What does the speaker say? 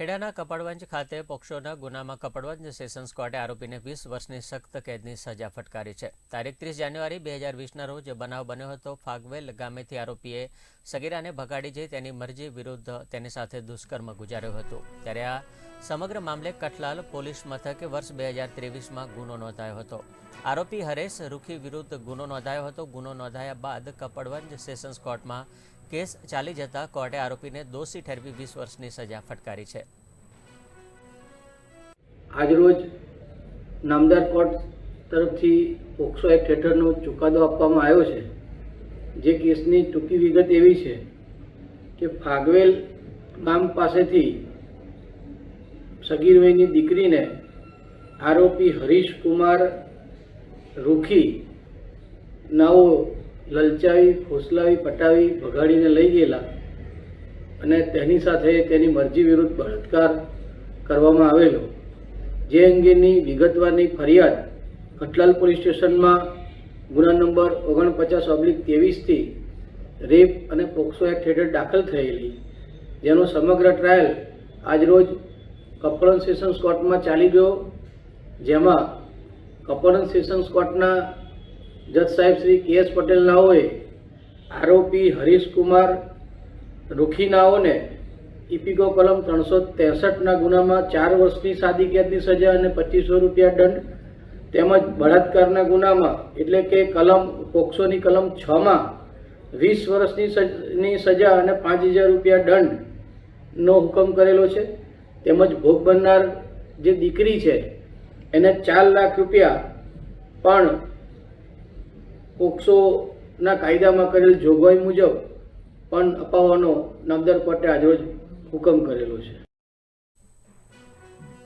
ખેડાના કપડવંજ ખાતે પોક્સોના ગુનામાં કપડવંજ સેશન્સ કોર્ટે આરોપીને વીસ વર્ષની સખ્ત કેદની સજા ફટકારી છે. તારીખ ત્રીસ જાન્યુઆરી બે હજાર વીસના રોજ બનાવ બન્યો હતો. ફાગવેલ ગામેથી આરોપીએ સગીરાને ભગાડી જઈ તેની મરજી વિરુદ્ધ તેની સાથે દુષ્કર્મ ગુજાર્યો હતો. ત્યારે આ સમગ્ર મામલે કઠલાલ પોલીસ મથકે વર્ષ બે હજાર ત્રેવીસમાં ગુનો નોંધાયો હતો. આરોપી હરેશ રૂખી વિરુદ્ધ ગુનો નોંધાયો હતો. ગુનો નોંધાયા બાદ કપડવંજ સેશન્સ કોર્ટમાં કેસ ચાલી જતા કોર્ટે આરોપીને દોષી ઠેરવી વીસ વર્ષની સજા ફટકારી છે. આજરોજ નામદાર કોર્ટ તરફથી પોક્સો એક્ટ હેઠળનો ચુકાદો આપવામાં આવ્યો છે. જે કેસની ટૂંકી વિગત એવી છે કે ફાગવેલ ગામ પાસેથી સગીરભાઈની દીકરીને આરોપી હરીશ કુમાર રૂખી, નાઓ લલચાવી, ફોસલાવી, પટાવી, ભગાડીને લઈ ગયેલા અને તેની સાથે તેની મરજી વિરુદ્ધ બળાત્કાર કરવામાં આવેલો. જે અંગેની વિગતવારની ફરિયાદ કટલાલ પોલીસ સ્ટેશનમાં ગુના નંબર ઓગણપચાસ ઓબ્લિક ત્રેવીસથી રેપ અને પોક્સો એક્ટ હેઠળ દાખલ થયેલી. જેનો સમગ્ર ટ્રાયલ આજરોજ કપડન સેશન્સ કોર્ટમાં ચાલી ગયો, જેમાં કપડન સેશન્સ કોર્ટના જજ સાહેબ શ્રી કે એસ પટેલનાઓએ આરોપી હરીશ કુમાર રૂખીનાઓને ઇપિકો કલમ ત્રણસો ત્રેસઠના ગુનામાં ચાર વર્ષની સાદી કેદની સજા અને પચીસો રૂપિયા દંડ તેમજ બળાત્કારના ગુનામાં, એટલે કે કલમ, પોક્સોની કલમ છમાં વીસ વર્ષની સજા અને પાંચ હજાર રૂપિયા દંડનો હુકમ કરેલો છે. તેમજ ભોગ બનનાર જે દીકરી છે, એને ચાર લાખ રૂપિયા પણ પોક્સોના કાયદામાં કરેલ જોગવાઈ મુજબ પણ અપાવવાનો નામદાર કોર્ટે આજરોજ હુકમ કરેલો છે.